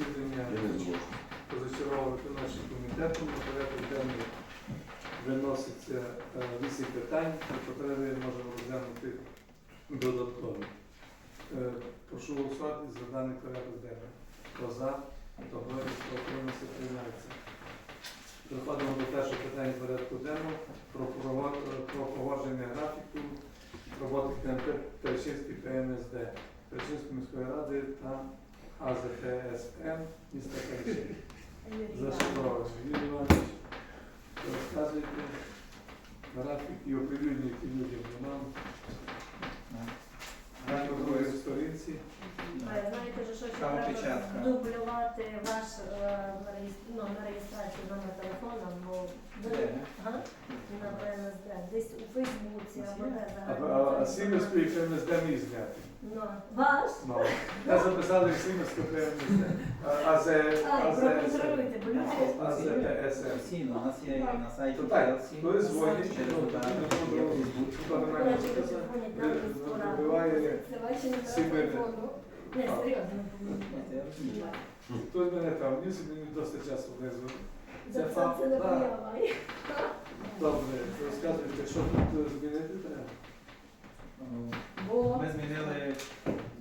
засідання позачергового виконавчого комітету на порядок денний виноситься е, вісім питань, по потреби можемо розглянути додаткові. Е, Прошу голосувати за даний порядок денний. Хто за, хто проти, хто утримався, приймається. Переходимо до першого питання порядку денного про е, про погодження графіку роботи КНП Перечинський ПМСД Перечинської міської ради та АЗКСМ міста Перечин. Зашивач Юрій Іванович, розказуйте графік і оприлюднюйте людям нам на другій сторінці. Знаєте, що ще Саме треба печатка. дублювати ваш е, на реєс- ну, на реєстрацію номер телефону, бо ви Де? Ага. на ПНСД, десь у Фейсбуці або де А, а, а Сімерську і ФМСД мій зняти. Ну, ваш? Ну, я записали Сімерську ФМСД. А АЗ, А, проконтролюйте, бо люди АЗТСМ. Офіційно, у нас є і на сайті То так, TLC, коли дзвонять, ну, удар, ну, є ну, Фейсбук. Хто до мене Коротше, записав, телефонять нам ви- раду. вибиває Це ваші номера Сімейне. телефону. Не, А. серйозно. Ні, це я розумію. Хтось мене там вніс, і мені досить часу внизу. За Це це факт. це не Так. Добре, розказуйте, що тут змінити треба. Бо Ми змінили,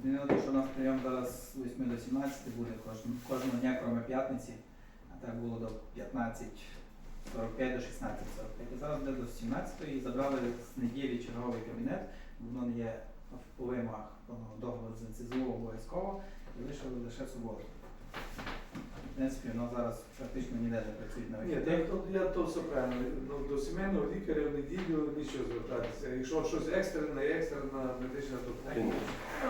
змінили те, що у нас прийом зараз з 8 до 17 буде кожен, кожного дня, крім п'ятниці, а так було до 15, 45 до 16, 45. І зараз буде до 17 і забрали з неділі черговий кабінет, воно не є по вимогах о, договору з НСЗУ обов'язково, і лишили лише суботу. Принципі, воно зараз практично ніде не працюють на Ні, вихідних. так, то- я то все правильно. Ну, до сімейного лікаря в неділю нічого звертатися. Якщо щось екстрене, екстрена медична допомога.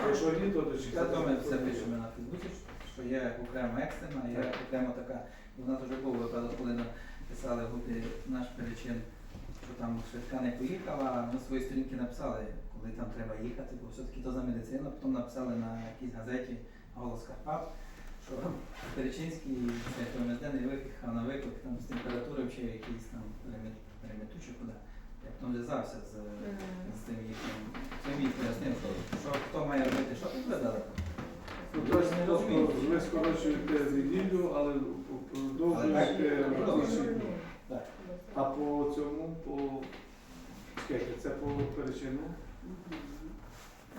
Якщо ні, то дочекати. Зато ми все пишемо на Фейсбуці, що є окремо екстрена, є окремо така. В нас вже був випадок, коли написали групі наш перечин, що там швидка не поїхала, а ми свої сторінки написали, коли там треба їхати, бо все-таки то за медицину, потім написали на якійсь газеті Голос Карпат, що Перечинський ПМСД не на виклик там з температури чи якийсь там переміту чи куди. Я потім зв'язався з, з тим їхнім, цим їй пояснив, що, що хто має робити, що тут видали. Ну, тобто, тобто ви скорочуєте неділю, але продовжуєте Але так. А по цьому, по чекайте, це по перечину.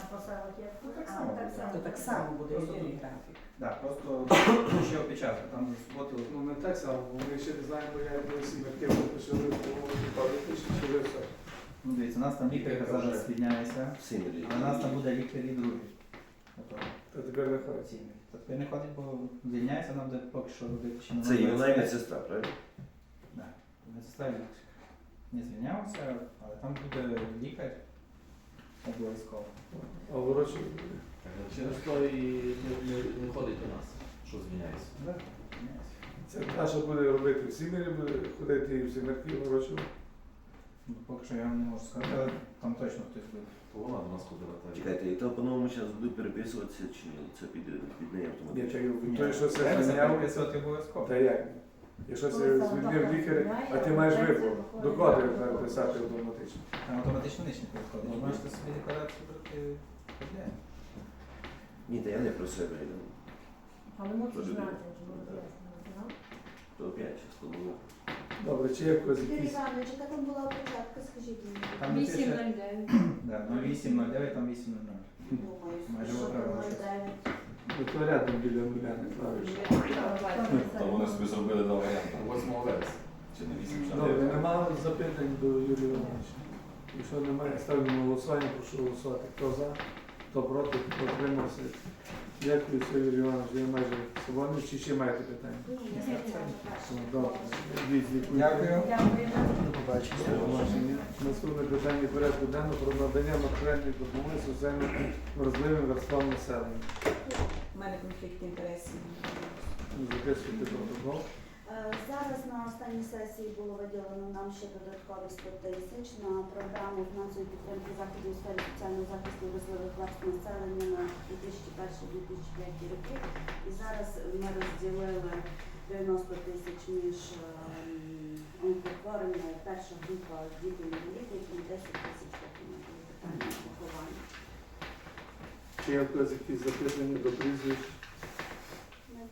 А по селах є? Ну, так само так буде. само. То так само буде Просто тут. графік. Так, просто ще опечатку, там за суботу. Ну не так само, бо ми ще не знаємо, як ми всі активно почали по чи ви все. Ну дивіться, у нас там лікарка зараз звільняється, але у нас там буде лікар і другий. Тобто Та тепер не ходить. То тепер не ходить, бо звільняється, нам буде поки що робити ще Це і вона медсестра, правильно? Так. Медсестра не звільнявся, але там буде лікар обов'язково. А ворочі Через то і не, не, не ходить до нас, що зміняється. Да, це та, що буде робити в Сімері, буде ходити і в Сімерки ворочі. Ну, Поки що я вам не можу сказати, але там точно хтось буде. То вона до нас ходила та Чекайте, і то по-новому зараз будуть переписуватися, чи це піде від неї Ні, автоматично? чекай, той, що це Треба звільняв, обов'язково. та як? Якщо це звільнив лікар, а ти маєш вибор, до кого треба писати автоматично. Там автоматично ніч не підходить. Ви можете собі декларацію брати подляє. Ні, та я не про себе, я Але мусиш знати, то. Добре, чи є якось Юрій якісь Іванович, яка там була початка, скажіть мені. Там не пише 8.09. да, 0809, там 800. Думаю, Майже що там щось. 09. Ну, рядом біля не клавіші. То вони собі зробили два варіанти. 8 вересня. Чи не 8 чи Добре, 9. немає запитань до Юрія Івановича. Якщо немає, ставлю на голосування, прошу голосувати. Хто за, хто проти, хто утримався. Дякую, Сергій Іванович, я майже свободний. Чи ще маєте питання? Знаю, Добре, Йдіть, дякую. Дякую. Дякую. До побачення. Побачення. Наступне питання порядку денного про надання матеріальної допомоги соціально вразливим верствам населення. У мене конфлікт інтересів. Записуйте протокол. Е, Зараз на останній сесії було виділено нам ще додаткові 100 тисяч на програму фінансової підтримки заходів у сфері соціального захисту вразливих верств населення на 2001-2005 роки. І зараз ми розділили 90 тисяч між ем, онкохворими. Перша група діти інвалідів і 10 тисяч питання поховання. Чи є якісь запитання до прізвищ?